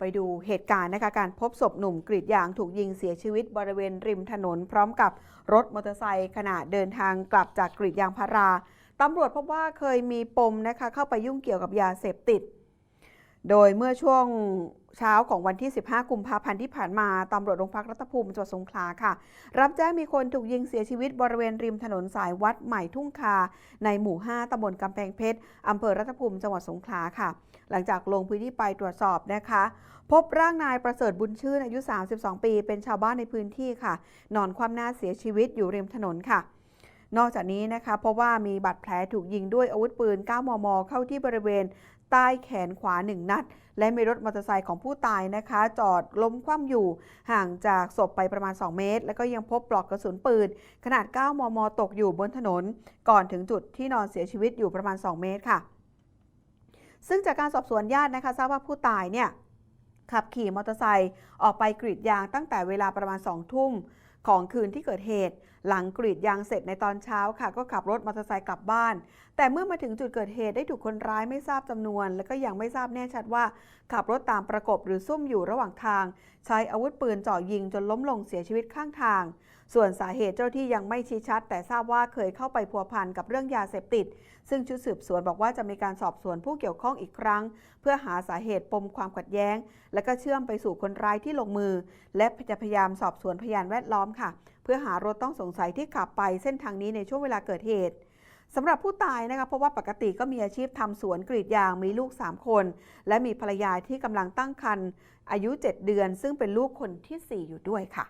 ไปดูเหตุการณ์นะคะการพบศพหนุ่มกรีดยางถูกยิงเสียชีวิตบริเวณริมถนน พร้อมกับรถมอเตอร์ไซค์ขณะเดินทางกลับจากกรีดยางพาราตำรวจพบว่าเคยมีปมนะคะเข้าไปยุ่งเกี่ยวกับยาเสพติด โดยเมื่อช่วงเช้าของวันที่ 15 กุมภาพันธ์ที่ผ่านมาตำรวจโรงพักรัตภูมิจังหวัดสงขลาค่ะ รับแจ้งมีคนถูกยิงเสียชีวิตบริเวณริมถนนสายวัดใหม่ทุ่งคา ในหมู่ 5ตำบลกำแพงเพชรอำเภอรัตภูมิจังหวัดสงขลาค่ะ หลังจากลงพื้นที่ไปตรวจสอบนะคะ พบร่างนายประเสริฐบุญชื่นอายุ 32 ปี เป็นชาวบ้านในพื้นที่ค่ะ นอนคว่ำหน้าเสียชีวิตอยู่ริมถนนค่ะ นอกจากนี้นะคะเพราะว่ามีบาดแผลถูกยิงด้วยอาวุธปืน 9 มม เข้าที่บริเวณใต้แขนขวา 1 นัด และมีรถมอเตอร์ไซค์ของผู้ตายนะคะ จอดล้มคว่ำอยู่ห่างจากศพไปประมาณ 2 เมตร แล้วก็ยังพบปลอกกระสุนปืน ขนาด 9 มม ตกอยู่บนถนน ก่อนถึงจุดที่นอนเสียชีวิตอยู่ประมาณ 2 เมตรค่ะ ซึ่งจากการสอบสวนญาตินะคะทราบว่าผู้ตายเนี่ยขับขี่มอเตอร์ไซค์ออกไปกรีดยางตั้งแต่เวลาประมาณ 2 ทุ่ม ของคืนที่เกิดเหตุ หลังกรีดยางเสร็จในตอนเช้าค่ะ ก็ขับรถมอเตอร์ไซค์กลับบ้าน แต่เมื่อมาถึงจุดเกิดเหตุได้ถูกคนร้ายไม่ทราบจำนวน และก็ยังไม่ทราบแน่ชัดว่า ขับรถตามประกบหรือซุ่มอยู่ระหว่างทาง ใช้อาวุธปืนจ่อยิงจนล้มลงเสียชีวิตข้างทาง ส่วนสาเหตุเจ้าที่ยังไม่ชี้ชัด แต่ทราบว่าเคยเข้าไปพัวพันกับเรื่องยาเสพติด ซึ่งชุดสืบสวนบอกว่าจะมีการสอบสวนผู้เกี่ยวข้องอีกครั้ง เพื่อหาสาเหตุปมความขัดแย้ง และก็เชื่อมไปสู่คนร้ายที่ลงมือ และจะพยายามสอบสวนพยานแวดล้อมค่ะ เพื่อหารถต้องสงสัยที่ขับไปเส้นทางนี้ในช่วงเวลาเกิดเหตุสำหรับผู้ตายนะคะเพราะว่าปกติก็มีอาชีพทำสวนกรีดยางมีลูก 3 คน และมีภรรยาที่กำลังตั้งครรภ์อายุ 7 เดือน ซึ่งเป็นลูกคนทีสี่4 อยู่ด้วยค่ะ